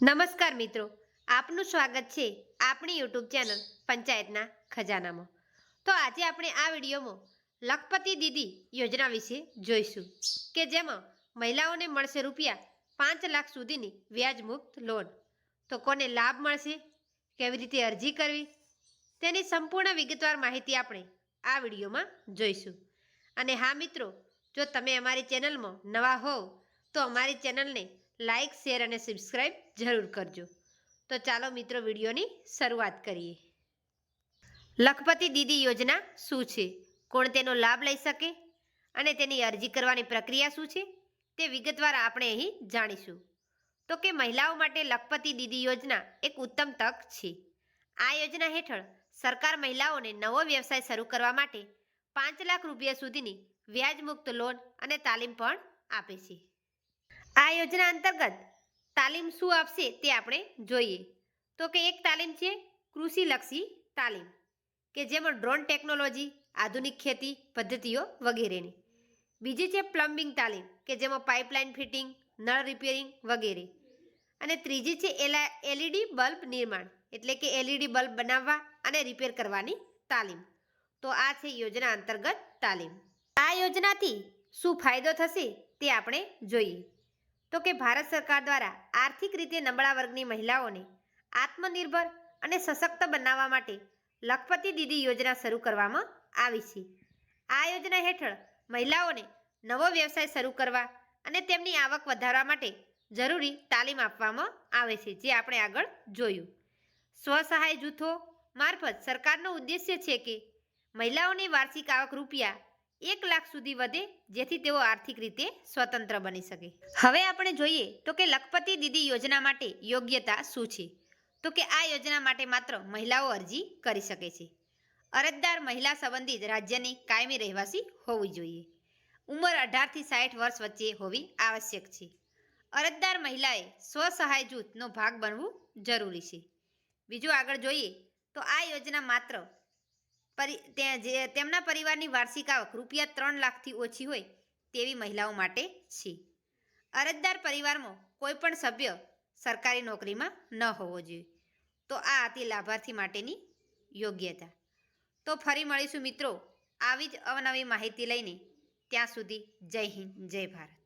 નમસ્કાર મિત્રો, આપનું સ્વાગત છે આપણી યુટ્યુબ ચેનલ પંચાયતના ખજાનામાં. તો આજે આપણે આ વિડીયોમાં લખપતિ દીદી યોજના વિશે જોઈશું કે જેમાં મહિલાઓને મળશે રૂપિયા પાંચ લાખ સુધીની વ્યાજમુક્ત લોન. તો કોને લાભ મળશે, કેવી રીતે અરજી કરવી, તેની સંપૂર્ણ વિગતવાર માહિતી આપણે આ વિડીયોમાં જોઈશું. અને હા મિત્રો, જો તમે અમારી ચેનલમાં નવા હોવ, તો અમારી ચેનલને લાઈક, શેર અને સબસ્ક્રાઈબ જરૂર કરજો. તો ચાલો મિત્રો, વિડીયોની શરૂઆત કરીએ. લખપતિ દીદી યોજના શું છે? કોણ તેનો લાભ લઈ શકે? અને તેની અરજી કરવાની પ્રક્રિયા શું છે? તે વિગતવાર આપણે અહીં જાણીશું. તો કે મહિલાઓ માટે લખપતિ દીદી યોજના એક ઉત્તમ તક છે. આ યોજના હેઠળ સરકાર મહિલાઓને નવો વ્યવસાય શરૂ કરવા માટે પાંચ લાખ રૂપિયા સુધીની વ્યાજમુક્ત લોન અને તાલીમ પણ આપે છે. આ યોજના અંતર્ગત તાલીમ શું આપશે તે આપણે જોઈએ. તો કે એક તાલીમ છે કૃષિલક્ષી તાલીમ, કે જેમાં ડ્રોન ટેકનોલોજી, આધુનિક ખેતી પદ્ધતિઓ વગેરેની. બીજી છે પ્લમ્બિંગ તાલીમ, કે જેમાં પાઇપલાઇન ફિટિંગ, નળ રિપેરિંગ વગેરે. અને ત્રીજી છે એલા, એલઈડી બલ્બ નિર્માણ, એટલે કે એલઈડી બલ્બ બનાવવા અને રિપેર કરવાની તાલીમ. તો આ છે યોજના અંતર્ગત તાલીમ. આ યોજનાથી શું ફાયદો થશે તે આપણે જોઈએ. તો કે ભારત સરકાર દ્વારા આર્થિક રીતે નબળા વર્ગની મહિલાઓને આત્મનિર્ભર અને સશક્ત બનાવવા માટે લખપતિ દીદી યોજના શરૂ કરવામાં આવી છે. આ યોજના હેઠળ મહિલાઓને નવો વ્યવસાય શરૂ કરવા અને તેમની આવક વધારવા માટે જરૂરી તાલીમ આપવામાં આવે છે, જે આપણે આગળ જોયું. સ્વસહાય જૂથો મારફત સરકારનો ઉદ્દેશ્ય છે કે મહિલાઓની વાર્ષિક આવક રૂપિયા એક લાખ સુધી વધે, જેથી તેઓ આર્થિક રીતે સ્વતંત્ર બની શકે. હવે આપણે જોઈએ તો કે લખપતિ દીદી યોજના માટે યોગ્યતા શું છે? તો કે આ યોજના માટે માત્ર મહિલાઓ અરજી કરી શકે છે. અરજદાર મહિલા સંબંધિત રાજ્યની કાયમી રહેવાસી હોવી જોઈએ. ઉંમર અઢારથી સાઠ વર્ષ વચ્ચે હોવી આવશ્યક છે. અરજદાર મહિલાએ સ્વસહાય જૂથનો ભાગ બનવું જરૂરી છે. બીજું આગળ જોઈએ તો આ યોજના માત્ર પરી, તે જે, તેમના પરિવારની વાર્ષિક આવક રૂપિયા ત્રણ લાખથી ઓછી હોય તેવી મહિલાઓ માટે છે. અરજદાર પરિવારમાં કોઈપણ સભ્ય સરકારી નોકરીમાં ન હોવો જોઈએ. તો આ હતી લાભાર્થી માટેની યોગ્યતા. તો ફરી મળીશું મિત્રો આવી જ અવનવી માહિતી લઈને. ત્યાં સુધી જય હિન્દ, જય ભારત.